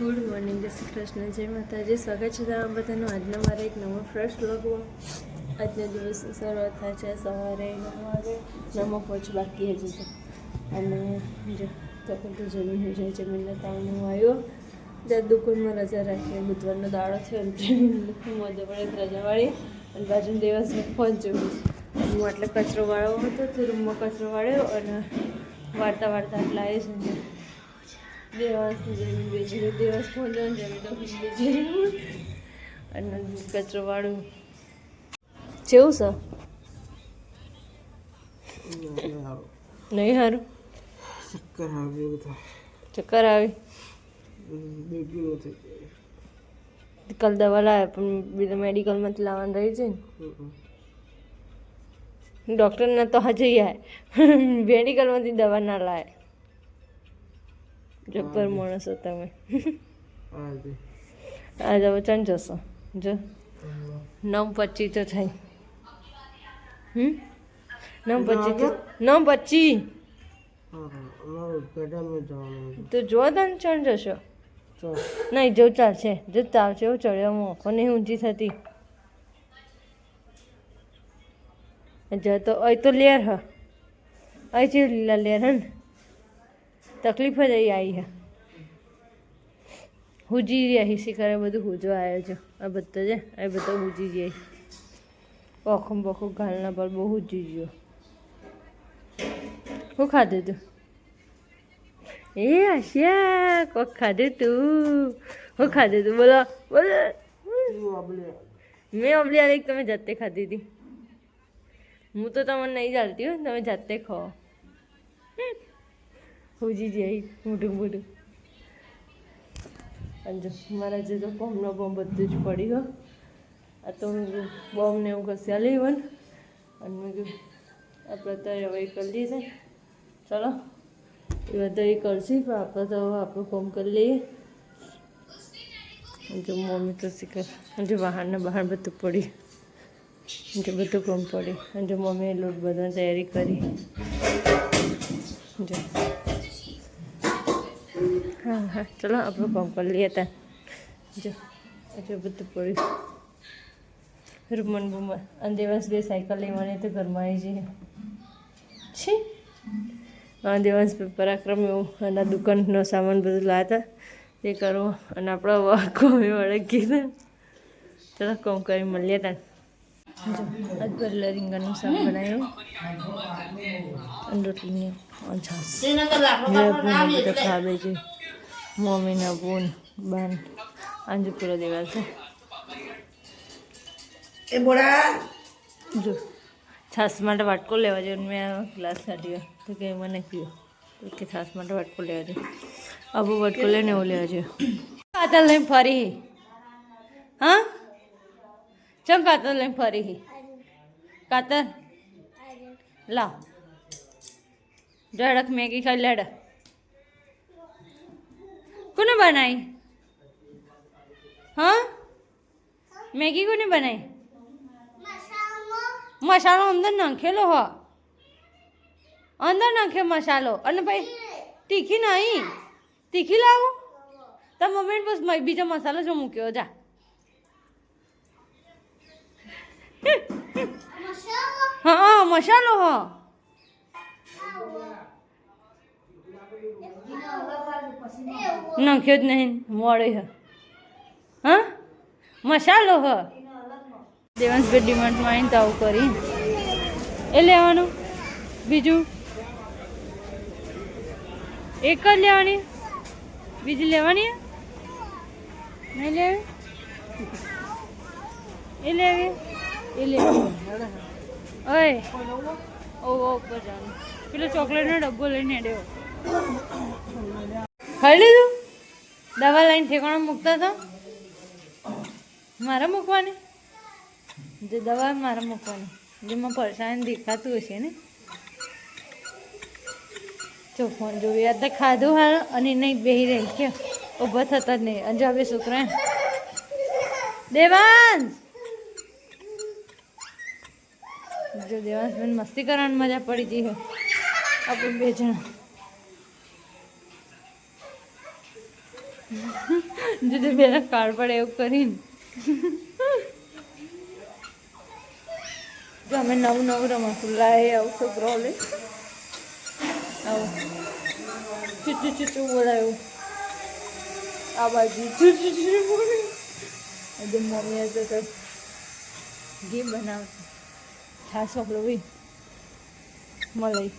Good morning, જય શ્રી કૃષ્ણ, જય માતાજી. સ્વાગત છે તમારા બધાનું આજના મારા એક નવો ફ્રેશ બ્લોગમાં આજના દિવસ શરૂઆત થાય છે સવારે નવ વાગે નમો પહોંચ બાકી હજી તો. અને જો, તો બધું જમીન છે જમીનના તાવનું આવ્યો ત્યાં દુકાનમાં રજા રાખીએ, બુધવારનો દાડો થયો અને મોદે પડે, રજા વાળી. અને બાજુ દિવસ પહોંચ્યો. હું એટલે કચરો વાળવો હતો, તો રૂમમાં કચરો વાળ્યો અને વાર્તા વાર્તા આટલા આવી છે દિવસ ખોલ્યો જમીન બીજી અને કચરો વાળું જેવું છે નહીં સારું ચક્કર આવી ચક્કર આવી કાલ દવા લાવે પણ બીજા મેડિકલમાંથી લાવવાનું રહી છે ને ડૉક્ટરના તો હજી મેડિકલમાંથી દવા ના લાવે જબ્બર માણસો તમે આજે હવે ચણ જશો જો નવ પચીસ તો થાય હમ નવ પચીસ નવ પચીસ તો જો તને ચણ જશો નહીં જો ચાલશે જો ચાલશે છે એવું ચડ્યો મોકો નહીં ઊંચી થતી જો તો અહીં તો લેર હ અહીં છે લીલા લેર હે ને તકલીફ જ અહીં આવી છે. હુજી રહ્યા હિસી કરે બધું હુજવા આવ્યો છે. આ બધા છે, આ બધો હુજી જાય ઓખમ બખું ઘાલના પર બહુ હુજી ગયો. શું ખાધું તું? એ આશિયા, કોક ખાધું તું? હું ખાધું તું? બોલો બોલો. મેં અબલી આલી તમે જાતે ખાધી હતી હું તો તમને નહીં ચાલતી હો, તમે જાતે ખાઓ. હુજી જાય મોટું મોટું અને મારા જે તો બોમ્બનો બોમ્બ બધું જ પડી ગયો. આ તો બોમ્બ ને એવું લઈ લેવન અને મેં કહ્યું આપણે તો હવે કરી લઈએ ચલો, એ બધા એ કરશી, પણ આપણે તો આપણું કામ કરી લઈએ. જો મમ્મી તો શીખે. જો બહારને બહાર બધું પડી. જો બધું કામ પડી. અને જો મમ્મીએ લોટ બધાની તૈયારી કરી. જો હા હા ચલો, આપણું કામ કરી લઈએ ત્યાં. જો જો બધું પડ્યું રૂમન બુમન. અને દેવાંશ બે સાયકલ લેવાની તો ઘરમાં આવી જઈએ. છે. દેવાંશ બે પરાક્રમ એવું. અને દુકાનનો સામાન બધું લાવ્યા હતા તે કરવો અને આપણો વાકો વળે કીધા. ચલો, કોમ કરી મળીએ ત્યાં. જો આજ પહેલાં રીંગણનું શાક બનાવ્યું. અને ખાવે છે. મમ્મીના બોન બાન. આજુ પૂરો દેવાલ છે. એ બોડા. જો છાશ માટે વાટકો લેવા જોઈએ. મેં ગ્લાસ કાઢ્યો. તો કે મને પીવો તો કે છાશ માટે વાટકો લેવા જોઈએ. આબુ વાટકો લઈને એવું લેવા જોઈએ. કાતલ લઈને ફરી. હા? ચમ કાતલ લઈને ફરી? કાતર લાવ. ઝડક મેગી ખાઈ લેડ. કોને બનાવી હા? મેગી કોને બનાવી મસાલો અંદર નાખેલો હ. અંદર નાખ્યો મસાલો. અને ભાઈ તીખી નહીં? તીખી લાવું. તો મમ્મીને બસ બીજો મસાલો જો મૂક્યો જા. હા મસાલો હ. નાખ્યો જ નહીં મોડે હ હા મસાલો હ દેવાંશભાઈ ડિમાન્ડમાં આવીને તાવ કરી એ લેવાનું બીજું એક જ લેવાની બીજી લેવાની નહીં લેવી એ લેવી એ લેવી ઓય ઓ પેલો ચોકલેટનો ડબ્બો લઈને અડ્યો ખાઈ લીધું દવા લઈને ઠેકાણા મૂકતા હતા? મારે મૂકવાની? જે દવા મારે મૂકવાની. જેમાં પરસાણ દેખાતું હશે ને? જો, ફોન જોવી તો ખાધું હાલ અને નહીં બેહી રહી. કે ઊભા થતા જ નહીં. અંજા બે છોકરા દેવાંશ! જો દેવાંશ બેન મસ્તી કરવાની મજા પડી ગઈ આપણે બે જણા. જુદી બેના, કાળ પડે એવું કરીને. અમે નવું નવું રમતું લાય, આવું છોકરો લે. આવું. ચૂચું ચૂચું બોલાયું. આ બાજુ ચૂચું ચૂચું બોલાયું. આજે મમ્મી આજે તો ઘી બનાવતી છાશ વાપરો બી મલાઈ.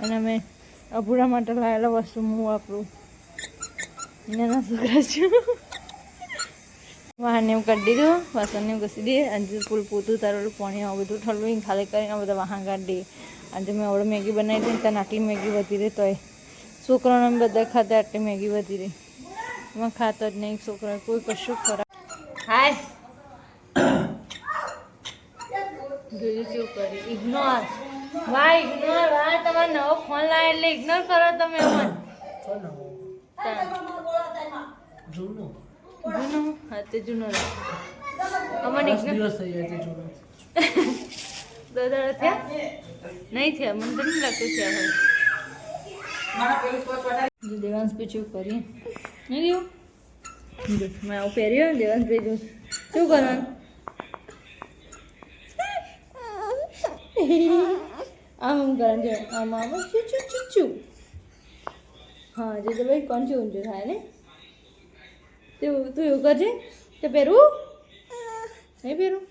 અને અમે અભૂરા માટે લાયેલા વસ્તુ હું વાપરું. નાના છોકરા છું વાહનને એવું કાઢી દીધું વાસણ એવું ઘસી દઈએ આજે ફૂલ પોતું તારું પાણી આવું બધું ઠલવીને ખાલી કરીને બધા વાહન કાઢી આજે મેં આવડે મેગી બનાવી હતી ત્યાં આટલી મેગી વધી રહી તોય છોકરાઓને બધા ખાતા આટલી મેગી વધી રહી એમાં ખાતો જ નહીં છોકરા કોઈ કશું ખરાબ હાય જોયું કેવું કરી ઇગ્નોર વાહ ઇગ્નોર વાહ તમારો નવો ફોન લાવે એટલે ઇગ્નોર કરો તમે અમન જૂનું? જૂનો? હા તે જૂનો રાખ અમન દિવસ થઈ જાય છે જૂનું. થયા? નહીં થયા મને તો નહીં લાગતું થયા હોય. દેવાંશ પીછું કરીએ નહીં દેવું મેં આવું પહેર્યું ને દેવાંશ પીછું શું કરવાનું? આમ આમ કરવાનું છે આમ આમ. ચુ ચુ ચુ ચુ હા જે તો ભાઈ કોણ છે ઊંચું થાય ને? તું તું એવું કરજે. તો પહેરું? નહીં પહેરું?